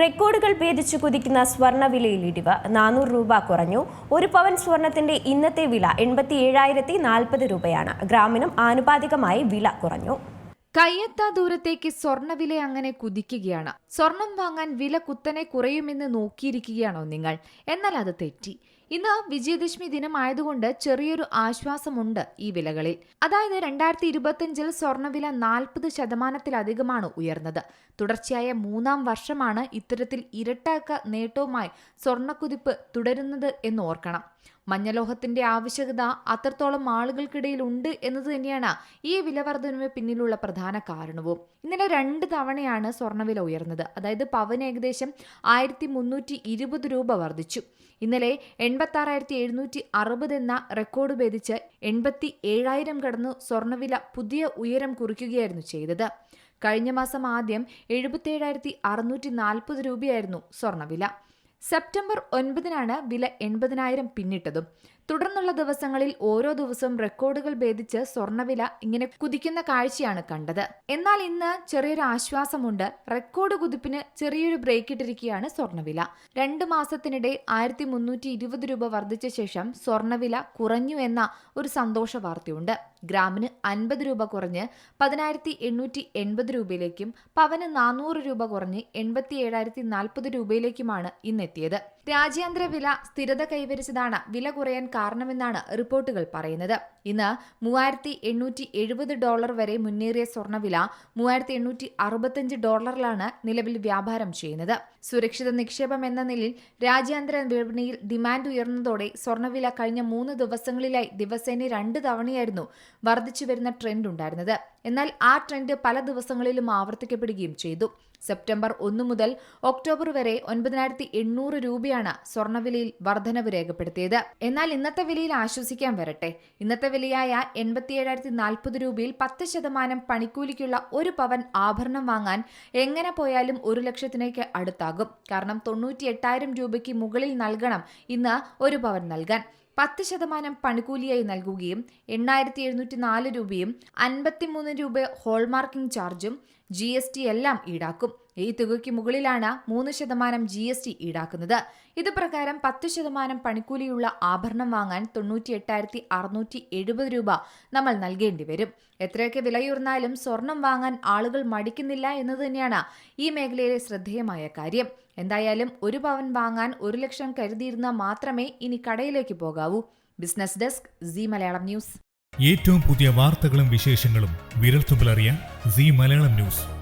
റെക്കോർഡുകൾ ഭേദിച്ചു കുതിക്കുന്ന സ്വർണവിലയിൽ ഇടിവ് നാനൂറ് രൂപ കുറഞ്ഞു. ഒരു പവൻ സ്വർണത്തിന്റെ ഇന്നത്തെ വില എൺപത്തി ഏഴായിരത്തി നാൽപ്പത് രൂപയാണ്. ഗ്രാമിനും ആനുപാതികമായി വില കുറഞ്ഞു. കയ്യെത്താ ദൂരത്തേക്ക് സ്വർണവില അങ്ങനെ കുതിക്കുകയാണ്. സ്വർണം വാങ്ങാൻ വില കുത്തനെ കുറയുമെന്ന് നോക്കിയിരിക്കുകയാണോ നിങ്ങൾ? എന്നാൽ അത് തെറ്റി. ഇന്ന് വിജയദശമി ദിനമായതുകൊണ്ട് ചെറിയൊരു ആശ്വാസമുണ്ട് ഈ വിലകളിൽ. അതായത് രണ്ടായിരത്തി ഇരുപത്തിയഞ്ചിൽ സ്വർണവില നാൽപ്പത് ശതമാനത്തിലധികമാണ് ഉയർന്നത്. തുടർച്ചയായ മൂന്നാം വർഷമാണ് ഇത്തരത്തിൽ ഇരട്ടക്ക നേട്ടവുമായി സ്വർണക്കുതിപ്പ് തുടരുന്നത് എന്ന് ഓർക്കണം. മഞ്ഞലോഹത്തിന്റെ ആവശ്യകത അത്രത്തോളം ആളുകൾക്കിടയിൽ ഉണ്ട് എന്നത് തന്നെയാണ് ഈ വിലവർദ്ധനവ് പിന്നിലുള്ള പ്രധാന കാരണവും. ഇന്നലെ രണ്ട് തവണയാണ് സ്വർണവില ഉയർന്നത്. അതായത് പവന് ഏകദേശം ആയിരത്തി രൂപ വർദ്ധിച്ചു. ഇന്നലെ എൺപത്തി ആറായിരത്തി എഴുന്നൂറ്റി അറുപത് എന്ന റെക്കോർഡ് ഭേദിച്ച് എൺപത്തി ഏഴായിരം കടന്നു സ്വർണവില പുതിയ ഉയരം കുറിക്കുകയായിരുന്നു ചെയ്തത്. കഴിഞ്ഞ മാസം ആദ്യം എഴുപത്തേഴായിരത്തി അറുന്നൂറ്റി നാൽപ്പത് രൂപയായിരുന്നു സ്വർണവില സെപ്റ്റംബർ ഒൻപതിനാണ് വില എൺപതിനായിരം പിന്നിട്ടതും. തുടർന്നുള്ള ദിവസങ്ങളിൽ ഓരോ ദിവസവും റെക്കോർഡുകൾ ഭേദിച്ച് സ്വർണവില ഇങ്ങനെ കുതിക്കുന്ന കാഴ്ചയാണ് കണ്ടത്. എന്നാൽ ഇന്ന് ചെറിയൊരു ആശ്വാസമുണ്ട്. റെക്കോർഡ് കുതിപ്പിന് ചെറിയൊരു ബ്രേക്ക് ഇട്ടിരിക്കുകയാണ് സ്വർണവില. രണ്ട് മാസത്തിനിടെ ആയിരത്തി മുന്നൂറ്റി ഇരുപത് രൂപ വർദ്ധിച്ച ശേഷം സ്വർണവില കുറഞ്ഞു എന്ന ഒരു സന്തോഷ വാർത്തയുണ്ട്. ഗ്രാമിന് അൻപത് രൂപ കുറഞ്ഞ് പതിനായിരത്തി എണ്ണൂറ്റി എൺപത് രൂപയിലേക്കും പവന് നാനൂറ് രൂപ കുറഞ്ഞ് എൺപത്തി ഏഴായിരത്തി നാൽപ്പത് രൂപയിലേക്കുമാണ് ഇന്നെത്തിയത്. രാജ്യാന്തര വില സ്ഥിരത കൈവരിച്ചതാണ്. വില കുറയാൻ കാരണമെന്നാണ് റിപ്പോർട്ടുകൾ പറയുന്നത്. ഇന്ന് മൂവായിരത്തി എണ്ണൂറ്റി എഴുപത് ഡോളർ വരെ മുന്നേറിയ സ്വർണവില മൂവായിരത്തി എണ്ണൂറ്റി ഡോളറിലാണ് നിലവിൽ വ്യാപാരം ചെയ്യുന്നത്. സുരക്ഷിത നിക്ഷേപം എന്ന നിലയിൽ രാജ്യാന്തര വിപണിയിൽ ഡിമാൻഡ് ഉയർന്നതോടെ സ്വർണവില കഴിഞ്ഞ മൂന്ന് ദിവസങ്ങളിലായി ദിവസേന രണ്ട് തവണയായിരുന്നു വർദ്ധിച്ചു വരുന്ന ട്രെൻഡ് ഉണ്ടായിരുന്നത് എന്നാൽ ആ ട്രെൻഡ് പല ദിവസങ്ങളിലും ആവർത്തിക്കപ്പെടുകയും ചെയ്തു. സെപ്റ്റംബർ ഒന്ന് മുതൽ ഒക്ടോബർ വരെ ഒൻപതിനായിരത്തി എണ്ണൂറ് രൂപയാണ് സ്വർണവിലയിൽ വർധനവ് രേഖപ്പെടുത്തിയത്. എന്നാൽ ഇന്നത്തെ വിലയിൽ ആശ്വസിക്കാൻ വരട്ടെ. ഇന്നത്തെ വിലയായ എൺപത്തിയേഴായിരത്തി നാൽപ്പത് രൂപയിൽ പത്ത് ശതമാനം പണിക്കൂലിക്കുള്ള ഒരു പവൻ ആഭരണം വാങ്ങാൻ എങ്ങനെ പോയാലും ഒരു ലക്ഷത്തിനേക്ക് അടുത്താകും. കാരണം തൊണ്ണൂറ്റി എട്ടായിരം രൂപയ്ക്ക് മുകളിൽ നൽകണം ഇന്ന് ഒരു പവൻ നൽകാൻ. പത്ത് ശതമാനം പണിക്കൂലിയായി നൽകുകയും എണ്ണായിരത്തി എഴുന്നൂറ്റി നാല് രൂപയും അൻപത്തിമൂന്ന് രൂപ ഹോൾമാർക്കിംഗ് ചാർജും ജി എസ് ടി എല്ലാം ഈടാക്കും. ഈ തുകയ്ക്ക് മുകളിലാണ് മൂന്ന് ശതമാനം ജി എസ് ടി ഈടാക്കുന്നത്. ഇത് പ്രകാരം പത്ത് ശതമാനം പണിക്കൂലിയുള്ള ആഭരണം വാങ്ങാൻ തൊണ്ണൂറ്റി എട്ടായിരത്തി അറുന്നൂറ്റി എഴുപത് രൂപ നമ്മൾ നൽകേണ്ടി വരും. എത്രയൊക്കെ വിലയുർന്നാലും സ്വർണം വാങ്ങാൻ ആളുകൾ മടിക്കുന്നില്ല എന്നത് തന്നെയാണ് ഈ മേഖലയിലെ ശ്രദ്ധേയമായ കാര്യം. എന്തായാലും ഒരു പവൻ വാങ്ങാൻ ഒരു ലക്ഷം കരുതിയിരുന്ന മാത്രമേ ഇനി കടയിലേക്ക് പോകാവൂ. Business desk C Malayalam news. ഏറ്റവും പുതിയ വാർത്തകളും വിശേഷങ്ങളും വിരൽത്തുമ്പിലറിയാൻ സി മലയാളം ന്യൂസ്.